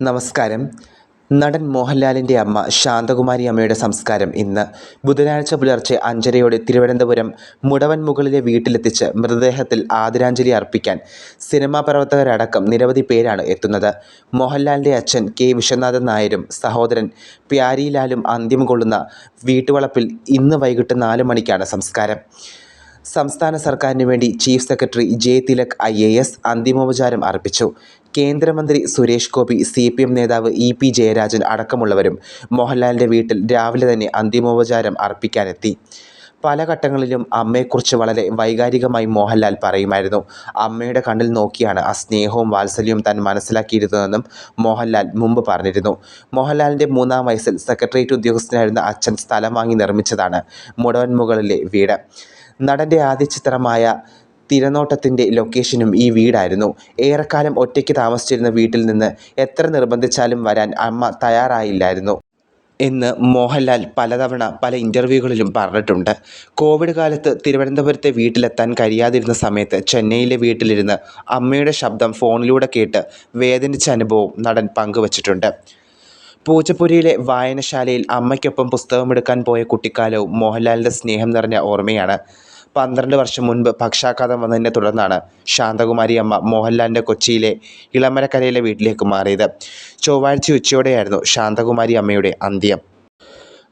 നമസ്കാരം. നടൻ മോഹൻലാലിന്റെ അമ്മ ശാന്തകുമാരി അമ്മയുടെ സംസ്കാരം ഇന്ന് ബുധനാഴ്ച പുലർച്ചെ അഞ്ചരയോടെ തിരുവനന്തപുരം മുടവൻ മുകളിലെ വീട്ടിലെത്തിച്ച് മൃതദേഹത്തിൽ ആദരാഞ്ജലി അർപ്പിക്കാൻ സിനിമാ പ്രവർത്തകരടക്കം നിരവധി പേരാണ് എത്തുന്നത്. മോഹൻലാലിന്റെ അച്ഛൻ കെ. വിശ്വനാഥൻ നായരും സഹോദരൻ പ്യാരിലാലും അന്ത്യം കൊള്ളുന്ന വീട്ടുവളപ്പിൽ ഇന്ന് വൈകിട്ട് നാല് മണിക്കാണ് സംസ്കാരം. സംസ്ഥാന സർക്കാരിന് വേണ്ടി chief secretary J Tilak I A S അന്തിമോപചാരം അർപ്പിച്ചു. കേന്ദ്രമന്ത്രി Suresh Gopi C P M നേതാവ് ഇ പി ജയരാജൻ അടക്കമുള്ളവരും മോഹൻലാലിന്റെ വീട്ടിൽ രാവിലെ തന്നെ അന്തിമോപചാരം അർപ്പിക്കാനെത്തി. പല ഘട്ടങ്ങളിലും അമ്മയെക്കുറിച്ച് വളരെ വൈകാരികമായി മോഹൻലാൽ പറയുമായിരുന്നു. അമ്മയുടെ കണ്ണിൽ നോക്കിയാണ് ആ സ്നേഹവും വാത്സല്യവും താൻ മനസ്സിലാക്കിയിരുന്നതെന്നും മോഹൻലാൽ മുമ്പ് പറഞ്ഞിരുന്നു. മോഹൻലാലിന്റെ മൂന്നാം വയസ്സിൽ സെക്രട്ടേറിയറ്റ് ഉദ്യോഗസ്ഥനായിരുന്ന അച്ഛൻ സ്ഥലം വാങ്ങി നിർമ്മിച്ചതാണ് മുടവൻമുകളിലെ വീട്. നടന്റെ ആദ്യ ചിത്രമായ തിരനോട്ടത്തിന്റെ ലൊക്കേഷനും ഈ വീടായിരുന്നു. ഏറെക്കാലം ഒറ്റയ്ക്ക് താമസിച്ചിരുന്ന വീട്ടിൽ നിന്ന് എത്ര നിർബന്ധിച്ചാലും വരാൻ അമ്മ തയ്യാറായില്ലായിരുന്നു. എന്ന് മോഹൻലാൽ പലതവണ പല ഇന്റർവ്യൂകളിലും പറഞ്ഞിട്ടുണ്ട്. കോവിഡ് കാലത്ത് തിരുവനന്തപുരത്തെ വീട്ടിലെത്താൻ കഴിയാതിരുന്ന സമയത്ത് ചെന്നൈയിലെ വീട്ടിലിരുന്ന് അമ്മയുടെ ശബ്ദം ഫോണിലൂടെ കേട്ട് വേദനിച്ച അനുഭവം നടൻ പങ്കുവച്ചിട്ടുണ്ട്. പൂച്ചപ്പുരിയിലെ വായനശാലയിൽ അമ്മയ്ക്കൊപ്പം പുസ്തകമെടുക്കാൻ പോയ കുട്ടിക്കാലവും മോഹൻലാലിന്റെ സ്നേഹം നിറഞ്ഞ ഓർമ്മയാണ്. പന്ത്രണ്ട് വർഷം മുൻപ് പക്ഷാഘാതം വന്നതിനെ തുടർന്നാണ് ശാന്തകുമാരി അമ്മ മോഹൻലാലിന്റെ കൊച്ചിയിലെ ഇളമരക്കരയിലെ വീട്ടിലേക്ക് മാറിയത്. ചൊവ്വാഴ്ച ഉച്ചയോടെയായിരുന്നു ശാന്തകുമാരി അമ്മയുടെ അന്ത്യം.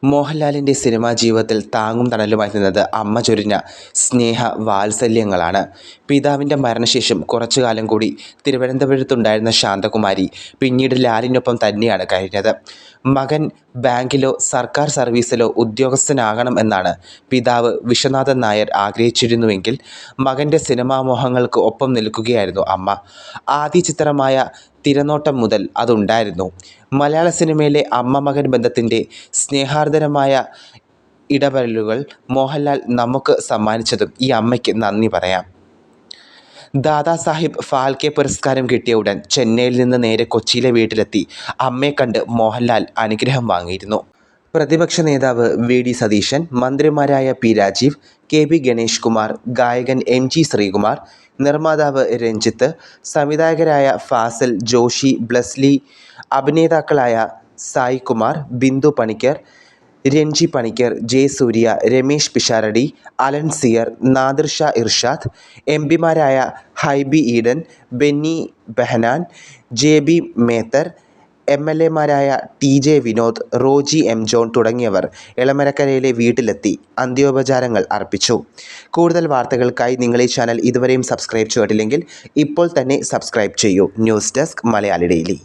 മോഹൻലാലിന്റെ സിനിമാ ജീവിതത്തിൽ താങ്ങും തണലുമായി നിന്നത് അമ്മ ചൊരിഞ്ഞ സ്നേഹ വാത്സല്യങ്ങളാണ്. പിതാവിന്റെ മരണശേഷം കുറച്ചു കാലം കൂടി തിരുവനന്തപുരത്തുണ്ടായിരുന്ന ശാന്തകുമാരി പിന്നീട് ലാലിനൊപ്പം തന്നെയാണ് കഴിഞ്ഞത്. മകൻ ബാങ്കിലോ സർക്കാർ സർവീസിലോ ഉദ്യോഗസ്ഥനാകണം എന്നാണ് പിതാവ് വിശ്വനാഥൻ നായർ ആഗ്രഹിച്ചിരുന്നുവെങ്കിൽ മകന്റെ സിനിമാ മോഹങ്ങൾക്ക് ഒപ്പം നിൽക്കുകയായിരുന്നു അമ്മ. ആദ്യ ചിത്രമായ തിരനോട്ടം മുതൽ അതുണ്ടായിരുന്നു. മലയാള സിനിമയിലെ അമ്മ മകൻ ബന്ധത്തിന്റെ സ്നേഹാർദ്ദരമായ ഇടപെടലുകൾ മോഹൻലാൽ നമുക്ക് സമ്മാനിച്ചതും ഈ അമ്മയ്ക്ക് നന്ദി പറയാം. ദാദാസാഹിബ് ഫാൽക്കെ പുരസ്കാരം കിട്ടിയ ഉടൻ ചെന്നൈയിൽ നിന്ന് നേരെ കൊച്ചിയിലെ വീട്ടിലെത്തി. അമ്മയെ കണ്ട് മോഹൻലാൽ അനുഗ്രഹം വാങ്ങിയിരുന്നു. പ്രതിപക്ഷ നേതാവ് വി ഡി സതീശൻ മന്ത്രിമാരായ P Rajeev K P Ganesh Kumar ഗായകൻ എം ജി ശ്രീകുമാർ നിർമ്മാതാവ് രഞ്ജിത്ത് സംവിധായകരായ ഫാസിൽ ജോഷി ബ്ലസ്ലി അഭിനേതാക്കളായ സായി കുമാർ ബിന്ദു പണിക്കർ രഞ്ജി പണിക്കർ ജെ സൂര്യ Ramesh Pisharody Alencier Nadir Shah Irshad M പിമാരായ Hibi Eden Benny Behanan J B Mather M L എമാരായ T J Vinod Roji M John തുടങ്ങിയവർ എളമരക്കരയിലെ വീട്ടിലെത്തി അന്ത്യോപചാരങ്ങൾ അർപ്പിച്ചു. കൂടുതൽ വാർത്തകൾക്കായി നിങ്ങൾ ഈ ചാനൽ ഇതുവരെയും സബ്സ്ക്രൈബ് ചെയ്തിട്ടില്ലെങ്കിൽ ഇപ്പോൾ തന്നെ സബ്സ്ക്രൈബ് ചെയ്യൂ. News desk Malayali daily.